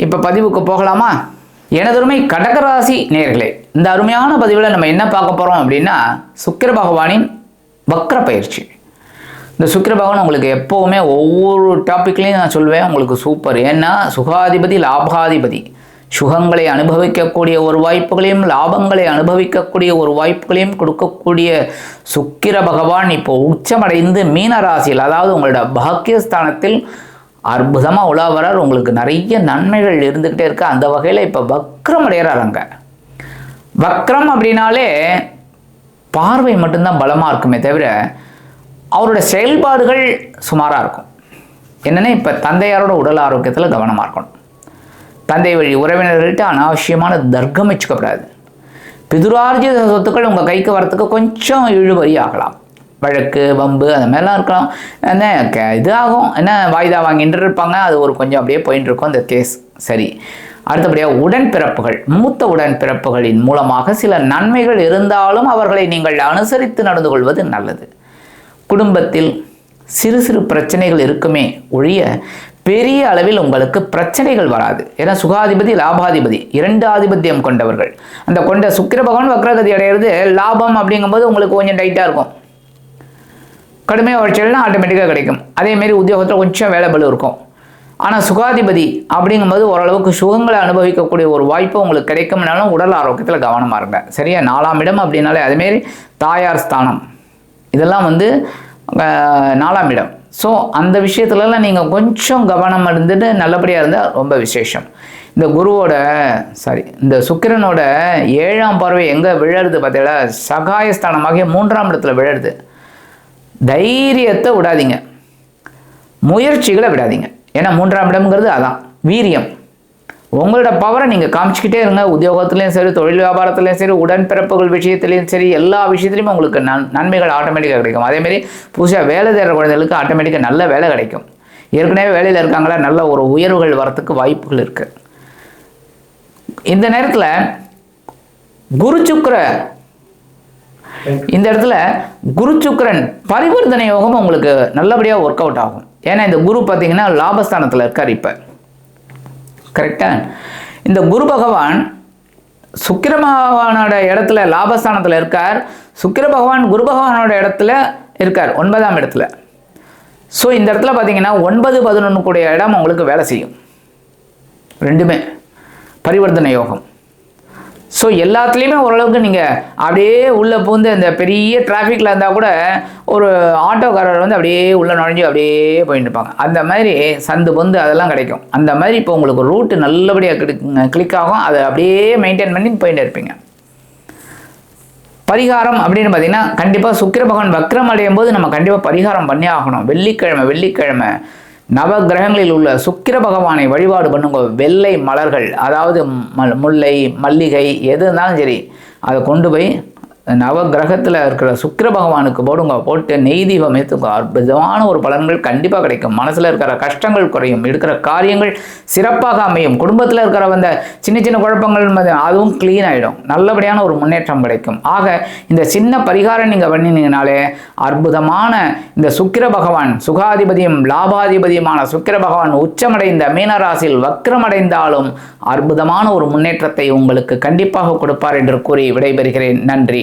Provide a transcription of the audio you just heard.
இப்போ பதிவுக்கு போகலாமா? எனதருமை கடகராசி நேர்களே இந்த அருமையான பதிவில் நம்ம என்ன பார்க்க போகிறோம் அப்படின்னா சுக்கிர பகவானின் வக்ர பயிற்சி. இந்த சுக்கிர பகவான் உங்களுக்கு எப்போவுமே ஒவ்வொரு டாப்பிக்லையும் நான் சொல்லுவேன் உங்களுக்கு சூப்பர் ஏன்னா சுகாதிபதி லாபாதிபதி சுகங்களை அனுபவிக்கக்கூடிய ஒரு வாய்ப்புகளையும் லாபங்களை அனுபவிக்கக்கூடிய ஒரு வாய்ப்புகளையும் கொடுக்கக்கூடிய சுக்கிர பகவான் இப்போ உச்சமடைந்து மீன ராசியில் அதாவது உங்களோட பாக்கியஸ்தானத்தில் அற்புதமாக உலா வரார். உங்களுக்கு நிறைய நன்மைகள் இருந்துக்கிட்டே இருக்கு. அந்த வகையில் இப்போ வக்ரம் அடைகிறார் அங்கே. வக்ரம் அப்படின்னாலே பார்வை மட்டும்தான் பலமாக இருக்குமே தவிர அவரோட செயல்பாடுகள் சுமாராக இருக்கும். என்னென்னா இப்போ தந்தையாரோட உடல் ஆரோக்கியத்தில் கவனமாக இருக்கணும். தந்தை வழி உறவினர்கள்ட்ட அனாவசியமான தர்க்கம் வச்சுக்கப்படாது பிதுரார்ஜித சொத்துக்கள் உங்கள் கைக்கு வரத்துக்கு கொஞ்சம் இழுபறி ஆகலாம். வழக்கு வம்பு அந்த மாதிரிலாம் இருக்கலாம். என்ன க- இது ஆகும் என்ன வாய்தா வாங்கிட்டு இருப்பாங்க. அது ஒரு கொஞ்சம் அப்படியே போயிட்டு இருக்கும் அந்த கேஸ் சரி. அடுத்தபடியாக உடன்பிறப்புகள். மூத்த உடன்பிறப்புகளின் மூலமாக சில நன்மைகள் இருந்தாலும் அவர்களை நீங்கள் அனுசரித்து நடந்து கொள்வது நல்லது. குடும்பத்தில் சிறு சிறு பிரச்சனைகள் இருக்குமே ஒழிய பெரிய அளவில் உங்களுக்கு பிரச்சனைகள் வராது. ஏன்னா சுகாதிபதி லாபாதிபதி இரண்டு ஆதிபத்தியம் கொண்டவர்கள். அந்த கொண்ட சுக்கிர பகவான் வக்ரகதி அடையிறது லாபம் அப்படிங்கும்போது உங்களுக்கு கொஞ்சம் டைட்டாக இருக்கும். கடுமையாக உழைச்சல்னா ஆட்டோமேட்டிக்காக கிடைக்கும். அதேமாரி உத்தியோகத்தில் கொஞ்சம் வேலை இருக்கும். ஆனால் சுகாதிபதி அப்படிங்கும்போது ஓரளவுக்கு சுகங்களை அனுபவிக்கக்கூடிய ஒரு வாய்ப்பு உங்களுக்கு கிடைக்கும்னாலும் உடல் ஆரோக்கியத்தில் கவனமாக இருங்க. சரியா? நாலாம் இடம் அப்படின்னாலே அதுமாரி தாயார் ஸ்தானம். இதெல்லாம் வந்து நாலாம் இடம். ஸோ அந்த விஷயத்துலலாம் நீங்கள் கொஞ்சம் கவனம் இருந்துட்டு நல்லபடியாக இருந்தால் ரொம்ப விசேஷம். இந்த குருவோட சாரி இந்த சுக்கிரனோட ஏழாம் பார்வை எங்கே விழருது பார்த்தீங்களா? சகாயஸ்தானமாகிய மூன்றாம் இடத்துல விழருது. தைரியத்தை விடாதீங்க. முயற்சிகளை விடாதீங்க. ஏன்னா மூன்றாம் இடம்ங்கிறது அதான் வீரியம். உங்களோட பவரை நீங்கள் காமிச்சிக்கிட்டே இருங்க. உத்தியோகத்துலேயும் சரி தொழில் வியாபாரத்துலேயும் சரி உடன்பிறப்புகள் விஷயத்துலையும் சரி எல்லா விஷயத்துலையுமே உங்களுக்கு நன் நன்மைகள் ஆட்டோமேட்டிக்காக கிடைக்கும். அதேமாரி புதுசாக வேலை தேடுற குழந்தைகளுக்கு ஆட்டோமேட்டிக்காக நல்ல வேலை கிடைக்கும். ஏற்கனவே வேலையில் இருக்காங்களா? நல்ல ஒரு உயர்வுகள் வரத்துக்கு வாய்ப்புகள் இருக்குது இந்த நேரத்தில் குரு சுக்கர இந்த இடத்துல குரு சுக்கரன் பரிவர்த்தனை யோகம் உங்களுக்கு நல்லபடியாக ஒர்க் அவுட் ஆகும். ஏன்னா இந்த குரு பார்த்தீங்கன்னா லாபஸ்தானத்தில் இருக்கார் இப்போ. கரெக்டா இந்த குரு பகவான் சுக்கிர பகவானோட இடத்துல லாபஸ்தானத்தில் இருக்கார். சுக்கிர பகவான் குரு பகவானோட இடத்துல இருக்கார் ஒன்பதாம் இடத்துல. ஸோ இந்த இடத்துல பார்த்தீங்கன்னா ஒன்பது பதினொன்று கூடிய இடம் உங்களுக்கு வேலை செய்யும். ரெண்டுமே. பரிவர்த்தனை யோகம். ஸோ எல்லாத்துலேயுமே ஓரளவுக்கு நீங்கள் அப்படியே உள்ளே பூந்து அந்த பெரிய டிராஃபிக்கில் இருந்தால் கூட ஒரு ஆட்டோக்காரர் வந்து அப்படியே உள்ளே நுழைஞ்சு அப்படியே போயிட்டு இருப்பாங்க. அந்த மாதிரி சந்து பொந்து அதெல்லாம் கிடைக்கும். அந்த மாதிரி இப்போ உங்களுக்கு ரூட்டு நல்லபடியாக கிளிக் ஆகும். அதை அப்படியே மெயின்டைன் பண்ணி போயிட்டு இருப்பீங்க. பரிகாரம் அப்படின்னு பார்த்தீங்கன்னா கண்டிப்பாக சுக்கிர பகவான் வக்ரம் அடையும் போது நம்ம கண்டிப்பாக பரிகாரம் பண்ணி ஆகணும். வெள்ளிக்கிழமை வெள்ளிக்கிழமை. நவ கிரகங்களில் உள்ள சுக்கிர பகவானை வழிபாடு பண்ணுங்க வெள்ளை மலர்கள் அதாவது முல்லை மல்லிகை எது இருந்தாலும் சரி அதை கொண்டு போய் நவ கிரகத்தில் இருக்கிற சுக்கிர பகவானுக்கு போடுங்க போட்டு நெய் தீபம் ஏற்றுங்க அற்புதமான ஒரு பலன்கள் கண்டிப்பாக கிடைக்கும். மனசில் இருக்கிற கஷ்டங்கள் குறையும். எடுக்கிற காரியங்கள் சிறப்பாக அமையும். குடும்பத்தில் இருக்கிற வந்த சின்ன சின்ன குழப்பங்கள் அதுவும் க்ளீன் ஆகிடும் நல்லபடியான ஒரு முன்னேற்றம் கிடைக்கும். ஆக இந்த சின்ன பரிகாரம் நீங்கள் பண்ணினீங்கனாலே அற்புதமான இந்த சுக்கிர பகவான் சுகாதிபதியும் லாபாதிபதியுமான சுக்கிர பகவான் உச்சமடைந்த மீனராசியில் வக்ரமடைந்தாலும் அற்புதமான ஒரு முன்னேற்றத்தை உங்களுக்கு கண்டிப்பாக கொடுப்பார் என்று கூறி விடைபெறுகிறேன். நன்றி.